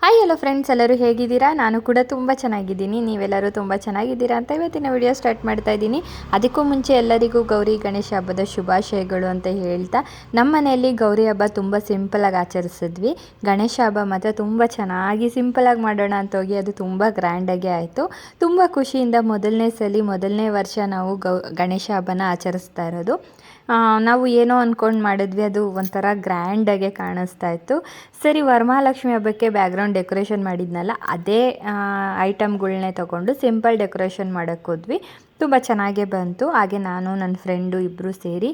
Hi hello friends ಎಲ್ಲರೂ ಹೇಗಿದ್ದೀರಾ? ನಾನು ಕೂಡ ತುಂಬ ಚೆನ್ನಾಗಿದ್ದೀನಿ. ನೀವೆಲ್ಲರೂ ತುಂಬ ಚೆನ್ನಾಗಿದ್ದೀರಾ ಅಂತ ಇವತ್ತಿನ ವಿಡಿಯೋ ಸ್ಟಾರ್ಟ್ ಮಾಡ್ತಾ ಇದ್ದೀನಿ. ಅದಕ್ಕೂ ಮುಂಚೆ ಎಲ್ಲರಿಗೂ ಗೌರಿ ಗಣೇಶ ಹಬ್ಬದ ಶುಭಾಶಯಗಳು ಅಂತ ಹೇಳ್ತಾ ನಮ್ಮ ಮನೆಯಲ್ಲಿ ಗೌರಿ ಹಬ್ಬ ತುಂಬ ಸಿಂಪಲಾಗಿ ಆಚರಿಸಿದ್ವಿ. ಗಣೇಶ ಹಬ್ಬ ಮಾತ್ರ ತುಂಬ ಚೆನ್ನಾಗಿ ಸಿಂಪಲಾಗಿ ಮಾಡೋಣ ಅಂತ ಹೋಗಿ ಅದು ತುಂಬ ಗ್ರ್ಯಾಂಡಾಗೆ ಆಯಿತು. ತುಂಬ ಖುಷಿಯಿಂದ ಮೊದಲನೇ ಸಲ, ಮೊದಲನೇ ವರ್ಷ ನಾವು ಗೌ, ಗಣೇಶ ಹಬ್ಬನ ಆಚರಿಸ್ತಾ ಇರೋದು. ನಾವು ಏನೋ ಅಂದ್ಕೊಂಡು ಮಾಡಿದ್ವಿ, ಅದು ಒಂಥರ ಗ್ರ್ಯಾಂಡಾಗೆ ಕಾಣಿಸ್ತಾ ಇತ್ತು. ಸರಿ, ವರಮಹಾಲಕ್ಷ್ಮಿ ಹಬ್ಬಕ್ಕೆ ಬ್ಯಾಕ್ಗ್ರೌಂಡ್ ಡೆಕೋರೇಷನ್ ಮಾಡಿದ್ನಲ್ಲ, ಅದೇ ಐಟಮ್ಗಳನ್ನೇ ತೊಗೊಂಡು ಸಿಂಪಲ್ ಡೆಕೋರೇಷನ್ ಮಾಡೋಕ್ಕೆ ಹೋದ್ವಿ. ತುಂಬ ಚೆನ್ನಾಗೇ ಬಂತು. ಹಾಗೆ ನಾನು ನನ್ನ ಫ್ರೆಂಡು ಇಬ್ಬರು ಸೇರಿ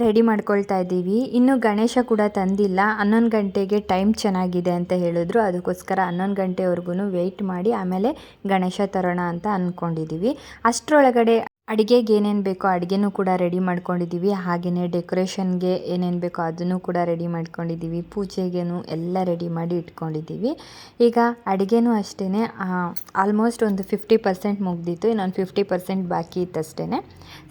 ರೆಡಿ ಮಾಡ್ಕೊಳ್ತಾ ಇದ್ದೀವಿ. ಇನ್ನು ಗಣೇಶ ಕೂಡ ತಂದಿಲ್ಲ. ಹನ್ನೊಂದು ಗಂಟೆಗೆ ಟೈಮ್ ಚೆನ್ನಾಗಿದೆ ಅಂತ ಹೇಳಿದ್ರು. ಅದಕ್ಕೋಸ್ಕರ ಹನ್ನೊಂದು ಗಂಟೆವರೆಗೂ ವೆಯ್ಟ್ ಮಾಡಿ ಆಮೇಲೆ ಗಣೇಶ ತರೋಣ ಅಂತ ಅಂದ್ಕೊಂಡಿದ್ದೀವಿ ಅಷ್ಟರೊಳಗಡೆ ಅಡುಗೆಗೆ ಏನೇನು ಬೇಕೋ ಅಡುಗೆನೂ ಕೂಡ ರೆಡಿ ಮಾಡ್ಕೊಂಡಿದ್ದೀವಿ ಹಾಗೆಯೇ ಡೆಕೋರೇಷನ್ಗೆ ಏನೇನು ಬೇಕೋ ಅದನ್ನು ಕೂಡ ರೆಡಿ ಮಾಡ್ಕೊಂಡಿದ್ದೀವಿ ಪೂಜೆಗೇನು ಎಲ್ಲ ರೆಡಿ ಮಾಡಿ ಇಟ್ಕೊಂಡಿದ್ದೀವಿ ಈಗ ಅಡುಗೆನೂ ಅಷ್ಟೇ ಆಲ್ಮೋಸ್ಟ್ ಒಂದು ಫಿಫ್ಟಿ ಪರ್ಸೆಂಟ್ ಮುಗ್ದಿತ್ತು. ಇನ್ನೊಂದು ಫಿಫ್ಟಿ ಪರ್ಸೆಂಟ್ ಬಾಕಿ ಇತ್ತು ಅಷ್ಟೇ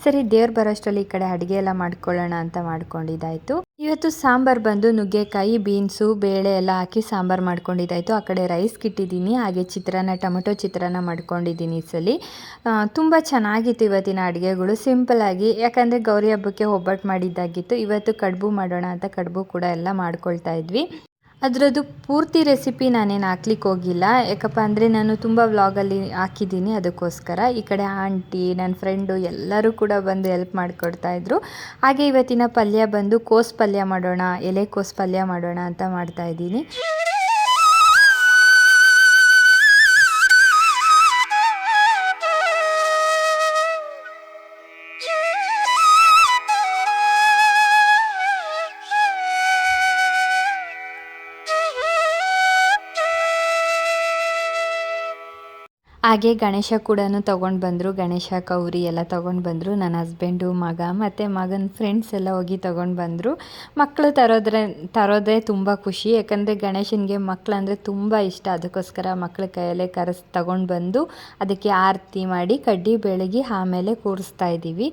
ಸರಿ, ದೇವ್ರು ಬರೋಷ್ಟರಲ್ಲಿ ಈ ಕಡೆ ಅಡುಗೆ ಎಲ್ಲ ಮಾಡ್ಕೊಳ್ಳೋಣ ಅಂತ ಮಾಡ್ಕೊಂಡಿದ್ದಾಯಿತು. ಇವತ್ತು ಸಾಂಬಾರು ಬಂದು ನುಗ್ಗೆಕಾಯಿ, ಬೀನ್ಸು, ಬೇಳೆ ಎಲ್ಲ ಹಾಕಿ ಸಾಂಬಾರು ಮಾಡ್ಕೊಂಡಿದ್ದಾಯಿತು. ಆ ಕಡೆ ರೈಸ್ ಇಟ್ಟಿದ್ದೀನಿ ಹಾಗೆ ಚಿತ್ರಾನ್ನ, ಟೊಮೆಟೊ ಚಿತ್ರಾನ್ನ ಮಾಡ್ಕೊಂಡಿದ್ದೀನಿ ಈ ಸಲ. ತುಂಬ ಚೆನ್ನಾಗಿತ್ತು ಇವತ್ತಿನ ಅಡುಗೆಗಳು ಸಿಂಪಲಾಗಿ ಯಾಕಂದರೆ ಗೌರಿ ಹಬ್ಬಕ್ಕೆ ಒಬ್ಬಟ್ಟು ಮಾಡಿದ್ದಾಗಿತ್ತು. ಇವತ್ತು ಕಡುಬು ಮಾಡೋಣ ಅಂತ ಕಡುಬು ಕೂಡ ಎಲ್ಲ ಮಾಡ್ಕೊಳ್ತಾ ಇದ್ವಿ. ಅದರದ್ದು ಪೂರ್ತಿ ರೆಸಿಪಿ ನಾನೇನು ಹಾಕ್ಲಿಕ್ಕೆ ಹೋಗಿಲ್ಲ. ಯಾಕಪ್ಪ ಅಂದರೆ ನಾನು ತುಂಬ ವ್ಲಾಗಲ್ಲಿ ಹಾಕಿದ್ದೀನಿ ಅದಕ್ಕೋಸ್ಕರ. ಈ ಕಡೆ ಆಂಟಿ ನನ್ನ ಫ್ರೆಂಡು ಎಲ್ಲರೂ ಕೂಡ ಬಂದು ಹೆಲ್ಪ್ ಮಾಡಿಕೊಡ್ತಾಯಿದ್ರು ಹಾಗೆ ಇವತ್ತಿನ ಪಲ್ಯ ಬಂದು ಕೋಸ್ ಪಲ್ಯ ಮಾಡೋಣ, ಎಲೆ ಕೋಸ್ ಪಲ್ಯ ಮಾಡೋಣ ಅಂತ ಮಾಡ್ತಾ ಹಾಗೆ ಗಣೇಶ ಕೂಡ ತೊಗೊಂಡು ಬಂದರು. ಗಣೇಶ ಕೌರಿ ಎಲ್ಲ ತೊಗೊಂಡು ಬಂದರು. ನನ್ನ ಹಸ್ಬೆಂಡು ಮಗ ಮತ್ತು ಮಗನ ಫ್ರೆಂಡ್ಸ್ ಎಲ್ಲ ಹೋಗಿ ತೊಗೊಂಡು ಬಂದರು. ಮಕ್ಕಳು ತರೋದ್ರೆ, ತರೋದೇ ತುಂಬ ಖುಷಿ. ಯಾಕಂದರೆ ಗಣೇಶನಿಗೆ ಮಕ್ಕಳು ಅಂದರೆ ತುಂಬ ಇಷ್ಟ. ಅದಕ್ಕೋಸ್ಕರ ಮಕ್ಕಳ ಕೈಯಲ್ಲೇ ಕರೆಸ್ ತೊಗೊಂಡು ಬಂದು ಅದಕ್ಕೆ ಆರತಿ ಮಾಡಿ, ಕಡ್ಡಿ ಬೆಳಗಿ ಆಮೇಲೆ ಕೂರಿಸ್ತಾ ಇದ್ದೀವಿ.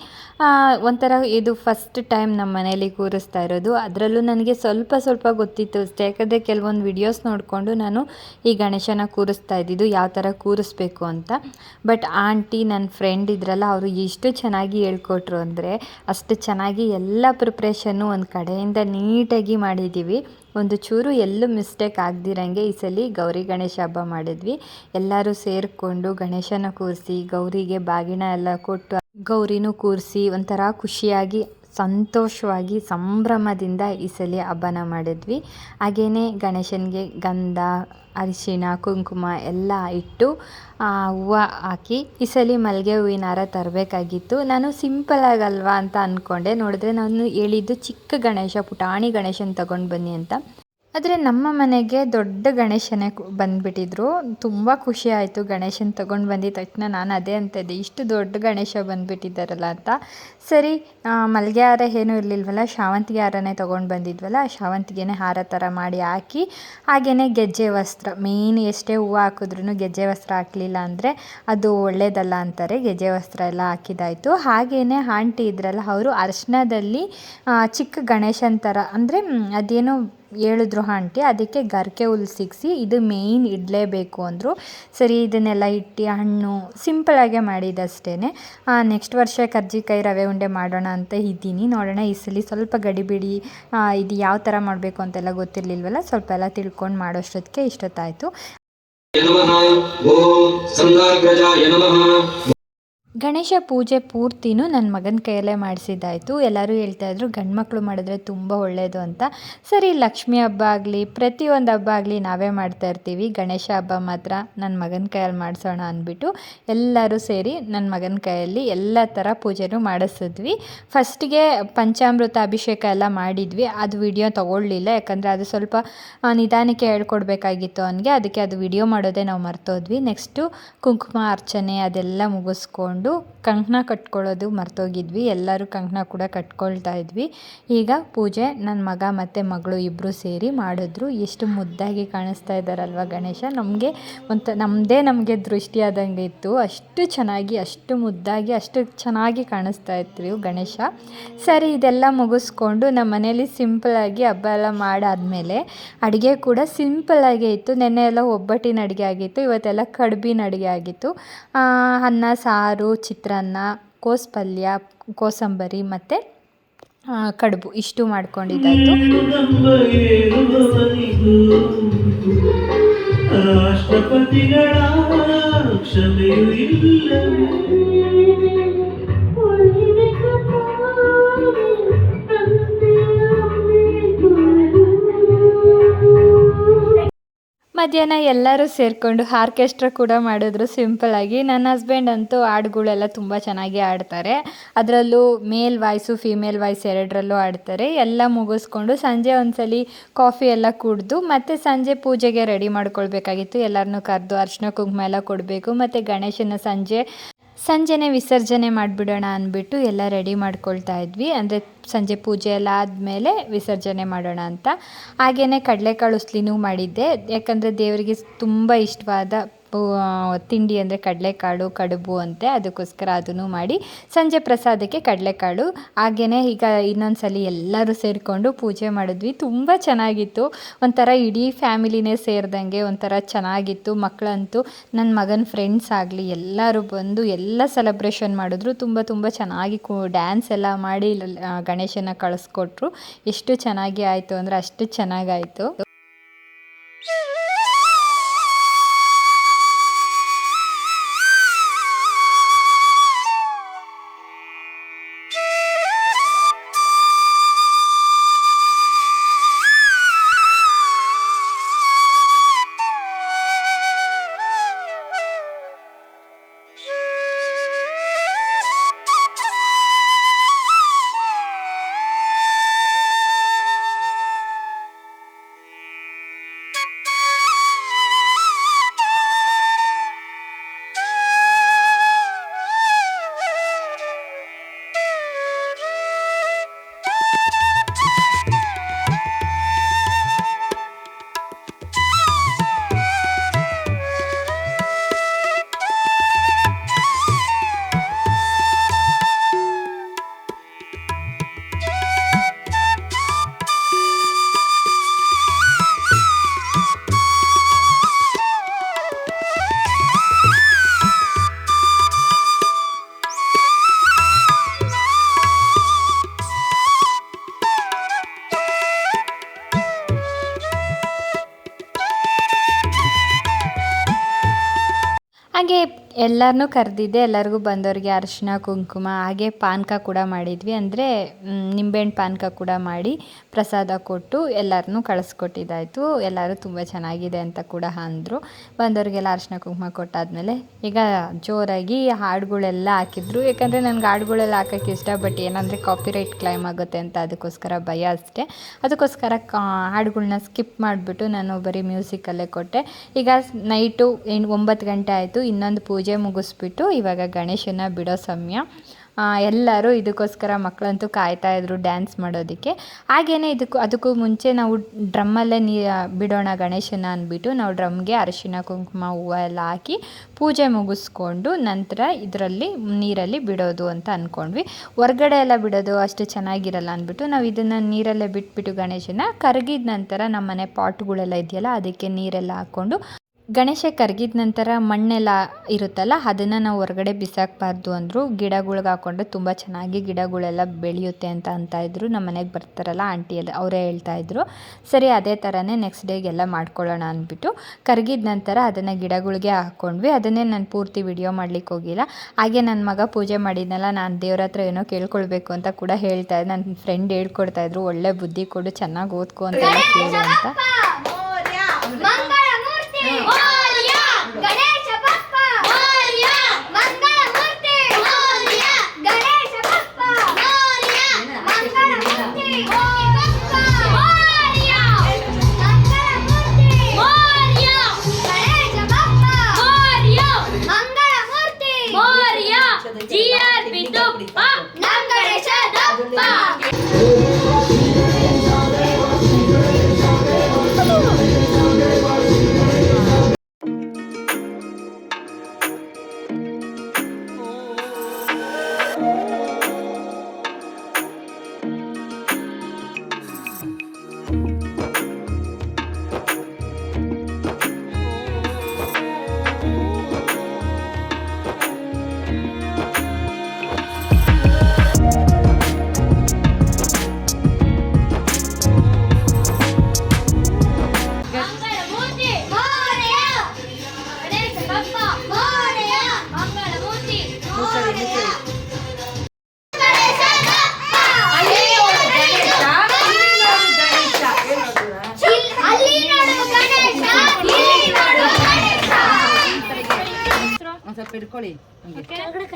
ಒಂಥರ ಇದು ಫಸ್ಟ್ ಟೈಮ್ ನಮ್ಮ ಮನೇಲಿ ಕೂರಿಸ್ತಾ ಇರೋದು. ಅದರಲ್ಲೂ ನನಗೆ ಸ್ವಲ್ಪ ಸ್ವಲ್ಪ ಗೊತ್ತಿತ್ತು. ಅಷ್ಟೇ ಯಾಕಂದರೆ ಕೆಲವೊಂದು ವಿಡಿಯೋಸ್ ನೋಡಿಕೊಂಡು ನಾನು ಈ ಗಣೇಶನ ಕೂರಿಸ್ತಾ ಇದ್ದಿದ್ದು. ಯಾವ ಥರ ಕೂರಿಸ್ಬೇಕು ಅಂತ. ಬಟ್ ಆಂಟಿ ನನ್ನ ಫ್ರೆಂಡ್ ಇದ್ರಲ್ಲ, ಅವರು ಎಷ್ಟು ಚೆನ್ನಾಗಿ ಹೇಳ್ಕೊಟ್ರು ಅಂದರೆ, ಅಷ್ಟು ಚೆನ್ನಾಗಿ ಎಲ್ಲ ಪ್ರಿಪ್ರೇಷನ್ನು ಒಂದು ಕಡೆಯಿಂದ ನೀಟಾಗಿ ಮಾಡಿದ್ದೀವಿ ಒಂದು ಚೂರು ಎಲ್ಲೂ ಮಿಸ್ಟೇಕ್ ಆಗ್ದಿರಂಗೆ ಈ ಸಲ ಗೌರಿ ಗಣೇಶ ಹಬ್ಬ ಮಾಡಿದ್ವಿ. ಎಲ್ಲರೂ ಸೇರಿಕೊಂಡು ಗಣೇಶನ ಕೂರಿಸಿ, ಗೌರಿಗೆ ಬಾಗಿನ ಎಲ್ಲ ಕೊಟ್ಟು, ಗೌರಿನೂ ಕೂರಿಸಿ ಒಂಥರ ಖುಷಿಯಾಗಿ ಸಂತೋಷವಾಗಿ ಸಂಭ್ರಮದಿಂದ ಈ ಸಲ ಹಬ್ಬನ ಮಾಡಿದ್ವಿ. ಹಾಗೆಯೇ ಗಣೇಶನಿಗೆ ಗಂಧ, ಅರಿಶಿಣ, ಕುಂಕುಮ ಎಲ್ಲ ಇಟ್ಟು ಹೂವು ಹಾಕಿ ಈ ಸಲ ಮಲ್ಲಿಗೆ ಹೂವಿನ ಹಾರ ತರಬೇಕಾಗಿತ್ತು. ನಾನು ಸಿಂಪಲ್ ಆಗಲ್ವಾ ಅಂತ ಅಂದ್ಕೊಂಡೆ ನೋಡಿದ್ರೆ ನಾನು ಹೇಳಿದ್ದು ಚಿಕ್ಕ ಗಣೇಶ, ಪುಟಾಣಿ ಗಣೇಶನ ತಗೊಂಡು ಬನ್ನಿ ಅಂತ. ಆದರೆ ನಮ್ಮ ಮನೆಗೆ ದೊಡ್ಡ ಗಣೇಶನೇ ಬಂದುಬಿಟ್ಟಿದ್ರು. ತುಂಬ ಖುಷಿ ಆಯಿತು ಗಣೇಶನ ತೊಗೊಂಡು ಬಂದಿದ್ದ ತಕ್ಷಣ ನಾನು ಅದೇ ಅಂತ ಇದ್ದೆ. ಇಷ್ಟು ದೊಡ್ಡ ಗಣೇಶ ಬಂದುಬಿಟ್ಟಿದ್ದಾರಲ್ಲ ಅಂತ. ಸರಿ ಮಲ್ಲಿಗೆ ಹಾರ ಏನೂ ಇರಲಿಲ್ವಲ್ಲ, ಶಾವಂತಿಗೆ ಹಾರನೇ ತೊಗೊಂಡು ಬಂದಿದ್ವಲ್ಲ, ಆ ಶಾವಂತಿಗೆನೇ ಹಾರ ಥರ ಮಾಡಿ ಹಾಕಿ ಹಾಗೇ ಗೆಜ್ಜೆ ವಸ್ತ್ರ ಮೇಯ್ನ್ ಎಷ್ಟೇ ಹೂವು ಹಾಕಿದ್ರೂ ಗೆಜ್ಜೆ ವಸ್ತ್ರ ಹಾಕಲಿಲ್ಲ ಅಂದರೆ ಅದು ಒಳ್ಳೇದಲ್ಲ ಅಂತಾರೆ. ಗೆಜ್ಜೆ ವಸ್ತ್ರ ಎಲ್ಲ ಹಾಕಿದಾಯಿತು. ಹಾಗೇ ಆಂಟಿ ಇದ್ರಲ್ಲ, ಅವರು ಅರ್ಶಿನದಲ್ಲಿ ಚಿಕ್ಕ ಗಣೇಶನ ಥರ ಅಂದರೆ ಅದೇನೋ ಹೇಳಿದ್ರು ಆಂಟಿ, ಅದಕ್ಕೆ ಗರ್ಕೆ ಹುಲ್ ಸಿಗಿಸಿ ಇದು ಮೇಯ್ನ್ ಇಡಲೇಬೇಕು ಅಂದರು. ಸರಿ, ಇದನ್ನೆಲ್ಲ ಇಟ್ಟು ಹಣ್ಣು ಸಿಂಪಲಾಗೆ ಮಾಡಿದ್ದಷ್ಟೇ ನೆಕ್ಸ್ಟ್ ವರ್ಷ ಕರ್ಜಿಕಾಯಿ ರವೆ ಉಂಡೆ ಮಾಡೋಣ ಅಂತ ಇದ್ದೀನಿ. ನೋಡೋಣ, ಈ ಸಲ ಸ್ವಲ್ಪ ಗಡಿಬಿಡಿ ಇದು ಯಾವ ಥರ ಮಾಡಬೇಕು ಅಂತೆಲ್ಲ ಗೊತ್ತಿರಲಿಲ್ವಲ್ಲ, ಸ್ವಲ್ಪ ಎಲ್ಲ ತಿಳ್ಕೊಂಡು ಮಾಡೋಷ್ಟೊತ್ತಿಗೆ ಇಷ್ಟೊತ್ತಾಯಿತು. ಗಣೇಶ ಪೂಜೆ ಪೂರ್ತಿನೂ ನನ್ನ ಮಗನ ಕೈಯಲ್ಲೇ ಮಾಡಿಸಿದ್ದಾಯಿತು. ಎಲ್ಲರೂ ಹೇಳ್ತಾ ಇದ್ರು, ಗಂಡು ಮಕ್ಕಳು ಮಾಡಿದ್ರೆ ತುಂಬ ಒಳ್ಳೆಯದು ಅಂತ. ಸರಿ, ಲಕ್ಷ್ಮಿ ಹಬ್ಬ ಆಗಲಿ, ಪ್ರತಿಯೊಂದು ಹಬ್ಬ ಆಗಲಿ ನಾವೇ ಮಾಡ್ತಾ ಇರ್ತೀವಿ. ಗಣೇಶ ಹಬ್ಬ ಮಾತ್ರ ನನ್ನ ಮಗನ ಕೈಯಲ್ಲಿ ಮಾಡಿಸೋಣ ಅಂದ್ಬಿಟ್ಟು ಎಲ್ಲರೂ ಸೇರಿ ನನ್ನ ಮಗನ ಕೈಯಲ್ಲಿ ಎಲ್ಲ ಥರ ಪೂಜೆನೂ ಮಾಡಿಸಿದ್ವಿ. ಫಸ್ಟಿಗೆ ಪಂಚಾಮೃತ ಅಭಿಷೇಕ ಎಲ್ಲ ಮಾಡಿದ್ವಿ. ಅದು ವಿಡಿಯೋ ತೊಗೊಳ್ಳಿಲ್ಲ, ಯಾಕಂದರೆ ಅದು ಸ್ವಲ್ಪ ನಿಧಾನಕ್ಕೆ ಹೇಳ್ಕೊಡ್ಬೇಕಾಗಿತ್ತು ಅವನಿಗೆ. ಅದಕ್ಕೆ ಅದು ವಿಡಿಯೋ ಮಾಡೋದೇ ನಾವು ಮರ್ತೋದ್ವಿ. ನೆಕ್ಸ್ಟು ಕುಂಕುಮ ಅರ್ಚನೆ ಅದೆಲ್ಲ ಮುಗಿಸ್ಕೊಂಡು ಮುಗಿಸ್ಕೊಂಡು ಕಂಕಣ ಕಟ್ಕೊಳ್ಳೋದು ಮರ್ತೋಗಿದ್ವಿ. ಎಲ್ಲರೂ ಕಂಕಣ ಕೂಡ ಕಟ್ಕೊಳ್ತಾ ಇದ್ವಿ. ಈಗ ಪೂಜೆ ನನ್ನ ಮಗ ಮತ್ತು ಮಗಳು ಇಬ್ಬರು ಸೇರಿ ಮಾಡಿದ್ರು. ಎಷ್ಟು ಮುದ್ದಾಗಿ ಕಾಣಿಸ್ತಾ ಇದ್ದಾರಲ್ವ ಗಣೇಶ? ನಮಗೆ ಒಂಥ ನಮ್ಮದೇ ನಮಗೆ ದೃಷ್ಟಿ ಆದಂಗೆ ಇತ್ತು. ಅಷ್ಟು ಚೆನ್ನಾಗಿ, ಅಷ್ಟು ಮುದ್ದಾಗಿ, ಅಷ್ಟು ಚೆನ್ನಾಗಿ ಕಾಣಿಸ್ತಾ ಇತ್ತು ಗಣೇಶ. ಸರಿ, ಇದೆಲ್ಲ ಮುಗಿಸ್ಕೊಂಡು ನಮ್ಮ ಮನೇಲಿ ಸಿಂಪಲಾಗಿ ಹಬ್ಬ ಎಲ್ಲ ಮಾಡಾದಮೇಲೆ ಅಡುಗೆ ಕೂಡ ಸಿಂಪಲ್ಲಾಗೇ ಇತ್ತು. ನೆನ್ನೆ ಎಲ್ಲ ಒಬ್ಬಟ್ಟಿನ ಅಡುಗೆ ಆಗಿತ್ತು, ಇವತ್ತೆಲ್ಲ ಕಡುಬಿನ ಅಡುಗೆ ಆಗಿತ್ತು. ಅನ್ನ, ಸಾರು ಚಿತ್ರಾನ್ನ ಕೋಸ್ ಪಲ್ಯ ಕೋಸಂಬರಿ ಮತ್ತು ಕಡುಬು ಇಷ್ಟು ಮಾಡ್ಕೊಂಡಿದ್ದಾಯಿತು. ರಾಷ್ಟ್ರಪತಿಗಳ ಇಲ್ಲವೇ? ಮಧ್ಯಾಹ್ನ ಎಲ್ಲರೂ ಸೇರಿಕೊಂಡು ಆರ್ಕೆಸ್ಟ್ರಾ ಕೂಡ ಮಾಡಿದ್ರು ಸಿಂಪಲ್ಲಾಗಿ ನನ್ನ ಹಸ್ಬೆಂಡ್ ಅಂತೂ ಹಾಡುಗಳೆಲ್ಲ ತುಂಬ ಚೆನ್ನಾಗಿ ಆಡ್ತಾರೆ ಅದರಲ್ಲೂ ಮೇಲ್ ವಾಯ್ಸು, ಫೀಮೇಲ್ ವಾಯ್ಸ್ ಎರಡರಲ್ಲೂ ಆಡ್ತಾರೆ ಎಲ್ಲ ಮುಗಿಸ್ಕೊಂಡು ಸಂಜೆ ಒಂದ್ಸಲಿ ಕಾಫಿ ಎಲ್ಲ ಕುಡಿದು ಮತ್ತು ಸಂಜೆ ಪೂಜೆಗೆ ರೆಡಿ ಮಾಡ್ಕೊಳ್ಬೇಕಾಗಿತ್ತು. ಎಲ್ಲರನ್ನೂ ಕರೆದು ಅರ್ಶಿನ ಕುಂಕುಮ ಎಲ್ಲ ಕೊಡಬೇಕು. ಮತ್ತು ಗಣೇಶನ ಸಂಜೆ ಸಂಜೆನೇ ವಿಸರ್ಜನೆ ಮಾಡಿಬಿಡೋಣ ಅಂದ್ಬಿಟ್ಟು ಎಲ್ಲ ರೆಡಿ ಮಾಡ್ಕೊಳ್ತಾ ಇದ್ವಿ. ಅಂದರೆ ಸಂಜೆ ಪೂಜೆ ಎಲ್ಲ ಆದಮೇಲೆ ವಿಸರ್ಜನೆ ಮಾಡೋಣ ಅಂತ. ಹಾಗೆಯೇ ಕಡಲೆಕಾಳು ಉಸ್ಲಿನೂ ಮಾಡಿದ್ದೆ. ಯಾಕಂದರೆ ದೇವರಿಗೆ ತುಂಬ ಇಷ್ಟವಾದ ತಿಂಡಿ ಅಂದರೆ ಕಡಲೆಕಾಳು, ಕಡುಬು ಅಂತೆ ಅದಕ್ಕೋಸ್ಕರ ಅದನ್ನು ಮಾಡಿ ಸಂಜೆ ಪ್ರಸಾದಕ್ಕೆ ಕಡಲೆಕಾಳು. ಹಾಗೆಯೇ ಈಗ ಇನ್ನೊಂದು ಸಲ ಎಲ್ಲರೂ ಸೇರಿಕೊಂಡು ಪೂಜೆ ಮಾಡಿದ್ವಿ. ತುಂಬ ಚೆನ್ನಾಗಿತ್ತು. ಒಂಥರ ಇಡೀ ಫ್ಯಾಮಿಲಿನೇ ಸೇರಿದಂಗೆ ಒಂಥರ ಚೆನ್ನಾಗಿತ್ತು. ಮಕ್ಕಳಂತೂ ನನ್ನ ಮಗನ ಫ್ರೆಂಡ್ಸ್ ಆಗಲಿ, ಎಲ್ಲರೂ ಬಂದು ಎಲ್ಲ ಸೆಲೆಬ್ರೇಷನ್ ಮಾಡಿದ್ರು. ತುಂಬ ತುಂಬ ಚೆನ್ನಾಗಿ ಕೂ ಡ್ಯಾನ್ಸ್ ಎಲ್ಲ ಮಾಡಿ ಗಣೇಶನ ಕಳಿಸ್ಕೊಟ್ರು. ಎಷ್ಟು ಚೆನ್ನಾಗಿ ಆಯಿತು ಅಂದರೆ ಅಷ್ಟು ಚೆನ್ನಾಗಾಯಿತು. ಹಾಗೆ ಎಲ್ಲರನ್ನೂ ಕರೆದಿದ್ದೆ, ಎಲ್ಲರಿಗೂ ಬಂದವ್ರಿಗೆ ಅರಿಶಿನ, ಕುಂಕುಮ, ಹಾಗೆ ಪಾನಕ ಕೂಡ ಮಾಡಿದ್ವಿ. ಅಂದರೆ ನಿಂಬೆಹಣ್ಣು ಪಾನಕ ಕೂಡ ಮಾಡಿ ಪ್ರಸಾದ ಕೊಟ್ಟು ಎಲ್ಲರನ್ನೂ ಕಳಿಸ್ಕೊಟ್ಟಿದ್ದಾಯಿತು. ಎಲ್ಲರೂ ತುಂಬ ಚೆನ್ನಾಗಿದೆ ಅಂತ ಕೂಡ ಅಂದರು. ಬಂದವರಿಗೆಲ್ಲ ಅರಿಶಿನ, ಕುಂಕುಮ ಕೊಟ್ಟಾದಮೇಲೆ ಈಗ ಜೋರಾಗಿ ಹಾಡುಗಳೆಲ್ಲ ಹಾಕಿದ್ರು. ಯಾಕಂದರೆ ನನಗೆ ಹಾಡುಗಳೆಲ್ಲ ಹಾಕೋಕ್ಕೆ ಇಷ್ಟ ಬಟ್ ಏನಂದರೆ ಕಾಪಿರೈಟ್ ಕ್ಲೈಮ್ ಆಗುತ್ತೆ ಅಂತ ಅದಕ್ಕೋಸ್ಕರ ಭಯ ಅಷ್ಟೇ. ಅದಕ್ಕೋಸ್ಕರ ಕಾ, ಹಾಡುಗಳ್ನ ಸ್ಕಿಪ್ ಮಾಡಿಬಿಟ್ಟು ನಾನು ಬರೀ ಮ್ಯೂಸಿಕಲ್ಲೇ ಕೊಟ್ಟೆ. ಈಗ ನೈಟು ಎಂಟು ಒಂಬತ್ತು ಗಂಟೆ ಆಯಿತು. ಇನ್ನೊಂದು ಪೂಜೆ ಮುಗಿಸ್ಬಿಟ್ಟು ಇವಾಗ ಗಣೇಶನ ಬಿಡೋ ಸಮಯ. ಎಲ್ಲರೂ ಇದಕ್ಕೋಸ್ಕರ ಮಕ್ಕಳಂತೂ ಕಾಯ್ತಾ ಇದ್ರು ಡ್ಯಾನ್ಸ್ ಮಾಡೋದಕ್ಕೆ. ಹಾಗೇನೆ ಇದಕ್ಕೂ, ಅದಕ್ಕೂ ಮುಂಚೆ ನಾವು ಡ್ರಮ್ಮಲ್ಲೇ ನೀ ಬಿಡೋಣ ಗಣೇಶನ ಅಂದ್ಬಿಟ್ಟು ನಾವು ಡ್ರಮ್ಗೆ ಅರಿಶಿನ ಕುಂಕುಮ, ಹೂವು ಎಲ್ಲ ಹಾಕಿ ಪೂಜೆ ಮುಗಿಸ್ಕೊಂಡು ನಂತರ ಇದರಲ್ಲಿ ನೀರಲ್ಲಿ ಬಿಡೋದು ಅಂತ ಅಂದ್ಕೊಂಡ್ವಿ ಹೊರ್ಗಡೆ ಎಲ್ಲ ಬಿಡೋದು ಅಷ್ಟು ಚೆನ್ನಾಗಿರಲ್ಲ ಅಂದ್ಬಿಟ್ಟು ನಾವು ಇದನ್ನು ನೀರಲ್ಲೇ ಬಿಟ್ಬಿಟ್ಟು ಗಣೇಶನ ಕರಗಿದ ನಂತರ ನಮ್ಮ ಮನೆ ಪಾಟ್ಗಳೆಲ್ಲ ಇದೆಯಲ್ಲ ಅದಕ್ಕೆ ನೀರೆಲ್ಲ ಹಾಕ್ಕೊಂಡು ಗಣೇಶ ಕರಗಿದ ನಂತರ ಮಣ್ಣೆಲ್ಲ ಇರುತ್ತಲ್ಲ ಅದನ್ನು ನಾವು ಹೊರಗಡೆ ಬಿಸಾಕಬಾರ್ದು ಅಂದರು ಗಿಡಗಳ್ಗೆ ಹಾಕ್ಕೊಂಡ್ರೆ ತುಂಬ ಚೆನ್ನಾಗಿ ಗಿಡಗಳೆಲ್ಲ ಬೆಳೆಯುತ್ತೆ ಅಂತ ಅಂತ ಇದ್ರು. ನಮ್ಮ ಮನೆಗೆ ಬರ್ತಾರಲ್ಲ ಆಂಟಿ ಎಲ್ಲ ಅವರೇ ಹೇಳ್ತಾ ಇದ್ರು. ಸರಿ ಅದೇ ಥರನೇ ನೆಕ್ಸ್ಟ್ ಡೇಗೆಲ್ಲ ಮಾಡ್ಕೊಳ್ಳೋಣ ಅಂದ್ಬಿಟ್ಟು ಕರಗಿದ ನಂತರ ಅದನ್ನು ಗಿಡಗಳಿಗೆ ಹಾಕ್ಕೊಂಡ್ವಿ ಅದನ್ನೇ ನಾನು ಪೂರ್ತಿ ವಿಡಿಯೋ ಮಾಡ್ಲಿಕ್ಕೆ ಹೋಗಿಲ್ಲ. ಹಾಗೆ ನನ್ನ ಮಗ ಪೂಜೆ ಮಾಡಿದ್ನಲ್ಲ ನಾನು ದೇವ್ರ ಹತ್ರ ಏನೋ ಕೇಳ್ಕೊಳ್ಬೇಕು ಅಂತ ಕೂಡ ಹೇಳ್ತಾ ಇದ್ದೆ ನನ್ನ ಫ್ರೆಂಡ್ ಹೇಳ್ಕೊಡ್ತಾ ಇದ್ರು ಒಳ್ಳೆ ಬುದ್ಧಿ ಕೊಡು ಚೆನ್ನಾಗಿ ಓದ್ಕೊ ಅಂತ ಕೇಳು ಅಂತ. Yeah. Oh, ಸ್ವಲ್ಪ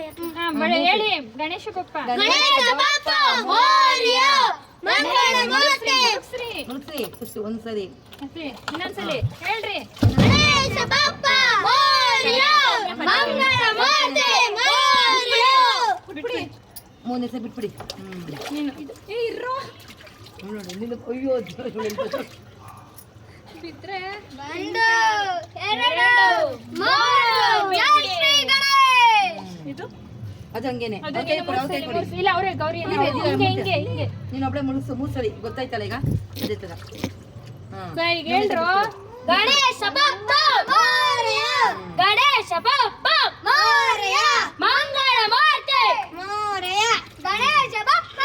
ಹೇಳಿ ಗಣೇಶ ಒಂದ್ಸರಿ. ಇನ್ನೊಂದ್ಸಲಿ. ಹೇಳ್ರಿ. ಮೂರನೇ ಸರಿ ಬಿಟ್ಬಿಡಿ. ನೋಡಿ ನಿನ್ನ ಅಯ್ಯೋ. ಬಿದ್ರೆ ಒಂದು ಎರಡು ಮೂರು ಅದು ಹಂಗೇನೆ. ಇಲ್ಲ ಅವರೇ ಗೌರಿ ಹಿಂಗೆ. ಹಿಂಗೆ ಹಿಂಗೆ. ನೀನು ಒಬ್ಳೆ ಮುಳುಗ್ಸು ಮೂರು ಸರಿ ಗೊತ್ತಾಯ್ತಲ್ಲ? ಈಗ ಅದೇ ತರ ಈಗ ಹೇಳ್ರು. ಗಣೇಶ ಬಪ್ಪ ಮೋರ್ಯ ಗಣೇಶ ಬಪ್ಪ ಮೋರ್ಯ ಮಂಗಳ ಮೂರ್ತಿ ಮೋರ್ಯ ಗಣೇಶ ಬಪ್ಪ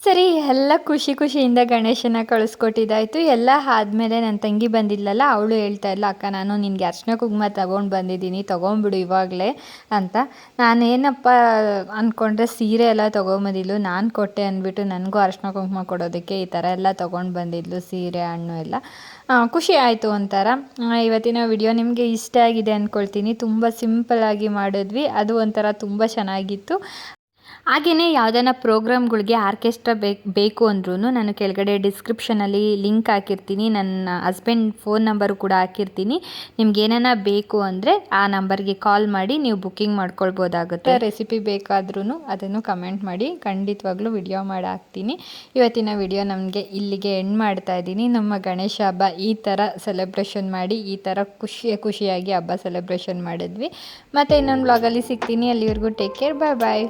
ಸರಿ ಎಲ್ಲ ಖುಷಿ ಖುಷಿಯಿಂದ ಗಣೇಶನ ಕಳಿಸ್ಕೊಟ್ಟಿದ್ದಾಯ್ತು. ಎಲ್ಲ ಆದಮೇಲೆ ನನ್ನ ತಂಗಿ ಬಂದಿದ್ಲಲ್ಲ, ಅವಳು ಹೇಳ್ತಾ ಇಲ್ಲ ಅಕ್ಕ, ನಾನು ನಿನಗೆ ಅರ್ಶನ ಕುಂಕುಮ ತೊಗೊಂಡು ಬಂದಿದ್ದೀನಿ ತೊಗೊಂಬಿಡು ಇವಾಗಲೇ ಅಂತ. ನಾನೇನಪ್ಪ ಅಂದ್ಕೊಂಡ್ರೆ ಸೀರೆ ಎಲ್ಲ ತೊಗೊಂಬಂದಿದ್ಲು, ನಾನು ಕೊಟ್ಟೆ ಅಂದ್ಬಿಟ್ಟು ನನಗೂ ಅರ್ಶನ ಕುಂಕುಮ ಕೊಡೋದಕ್ಕೆ ಈ ಥರ ಎಲ್ಲ ತೊಗೊಂಡು ಬಂದಿದ್ಲು, ಸೀರೆ, ಹಣ್ಣು ಎಲ್ಲ. ಖುಷಿ ಆಯಿತು ಒಂಥರ. ಇವತ್ತಿನ ವಿಡಿಯೋ ನಿಮಗೆ ಇಷ್ಟ ಆಗಿದೆ ಅಂದ್ಕೊಳ್ತೀನಿ ತುಂಬ ಸಿಂಪಲ್ಲಾಗಿ ಮಾಡಿದ್ವಿ. ಅದು ಒಂಥರ ತುಂಬ ಚೆನ್ನಾಗಿತ್ತು. ಹಾಗೆಯೇ ಯಾವುದನ್ನ ಪ್ರೋಗ್ರಾಮ್ಗಳಿಗೆ ಆರ್ಕೆಸ್ಟ್ರಾ ಬೇಕು ಬೇಕು ಅಂದ್ರೂ ನಾನು ಕೆಳಗಡೆ ಡಿಸ್ಕ್ರಿಪ್ಷನಲ್ಲಿ ಲಿಂಕ್ ಹಾಕಿರ್ತೀನಿ. ನನ್ನ ಹಸ್ಬೆಂಡ್ ಫೋನ್ ನಂಬರು ಕೂಡ ಹಾಕಿರ್ತೀನಿ. ನಿಮ್ಗೆ ಏನಾನ ಬೇಕು ಅಂದರೆ ಆ ನಂಬರ್ಗೆ ಕಾಲ್ ಮಾಡಿ ನೀವು ಬುಕ್ಕಿಂಗ್ ಮಾಡ್ಕೊಳ್ಬೋದಾಗುತ್ತೆ. ರೆಸಿಪಿ ಬೇಕಾದ್ರೂ ಅದನ್ನು ಕಮೆಂಟ್ ಮಾಡಿ. ಖಂಡಿತವಾಗ್ಲೂ ವಿಡಿಯೋ ಮಾಡಿ ಹಾಕ್ತೀನಿ ಇವತ್ತಿನ ವಿಡಿಯೋ ನಮಗೆ ಇಲ್ಲಿಗೆ ಎಂಡ್ ಮಾಡ್ತಾ ಇದ್ದೀನಿ. ನಮ್ಮ ಗಣೇಶ ಹಬ್ಬ ಈ ಥರ ಸೆಲೆಬ್ರೇಷನ್ ಮಾಡಿ, ಈ ಥರ ಖುಷಿ, ಖುಷಿಯಾಗಿ ಹಬ್ಬ ಸೆಲೆಬ್ರೇಷನ್ ಮಾಡಿದ್ವಿ. ಮತ್ತು ಇನ್ನೊಂದು ಬ್ಲಾಗಲ್ಲಿ ಸಿಗ್ತೀನಿ. ಅಲ್ಲಿವರೆಗೂ ಟೇಕ್ ಕೇರ್ ಬಾಯ್ ಬಾಯ್